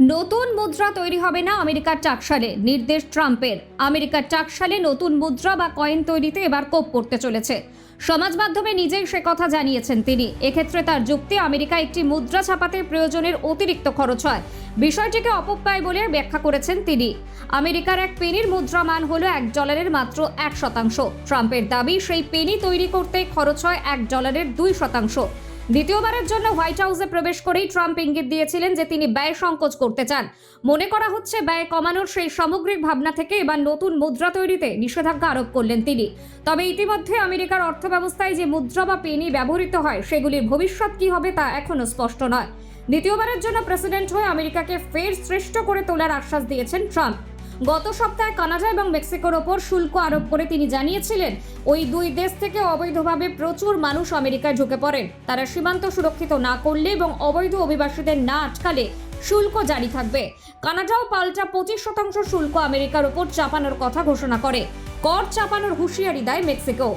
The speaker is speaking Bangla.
নতুন মুদ্রা তৈরি হবে না আমেরিকার টাকশালে নির্দেশ ট্রাম্পের। আমেরিকার টাকশালে নতুন মুদ্রা বা কয়েন তৈরিতে এবার কোপ পড়তে চলেছে। সমাজ মাধ্যমে নিজেই সে কথা জানিয়েছেন তিনি। এক্ষেত্রে তার যুক্তি, আমেরিকা একটি মুদ্রা ছাপাতে প্রয়োজনের অতিরিক্ত খরচ হয়। বিষয়টিকে অপব্যয় বলে ব্যাখ্যা করেছেন তিনি। আমেরিকার এক পেনির মুদ্রা মান হলো এক ডলারের মাত্র এক শতাংশ। ট্রাম্পের দাবি, সেই পেনি তৈরি করতে খরচ হয় এক ডলারের দুই শতাংশ। দ্বিতীয়বারের জন্য হোয়াইট হাউসে প্রবেশ করেই ট্রাম্প ইঙ্গিত দিয়েছিলেন যে তিনি ব্যয় সংকোচ করতে চান। মনে করা হচ্ছে ব্যয় কমানোর সেই সামগ্রিক ভাবনা থেকে এবার নতুন মুদ্রা তৈরিতে নিষেধাজ্ঞা আরোপ করলেন তিনি। তবে ইতিমধ্যে আমেরিকার অর্থব্যবস্থায় যে মুদ্রা বা পেনি ব্যবহৃত হয়, সেগুলির ভবিষ্যৎ কি হবে তা এখনও স্পষ্ট নয়। দ্বিতীয়বারের জন্য প্রেসিডেন্ট হয়ে আমেরিকাকে ফের শ্রেষ্ঠ করে তোলার আশ্বাস দিয়েছেন ট্রাম্প। গত সপ্তাহে কানাডা এবং মেক্সিকোর ওপর শুল্ক আরোপ করে তিনি জানিয়েছিলেন, ওই দুই দেশ থেকে অবৈধভাবে প্রচুর মানুষ আমেরিকায় ঢুকে পড়েন তারা সীমান্ত সুরক্ষিত না করলে এবং অবৈধ অভিবাসীদের না আটকালে শুল্ক জারি থাকবে। কানাডাও পাল্টা পঁচিশ শতাংশ শুল্ক আমেরিকার ওপর চাপানোর কথা ঘোষণা করে। কর চাপানোর হুঁশিয়ারি দেয় মেক্সিকো।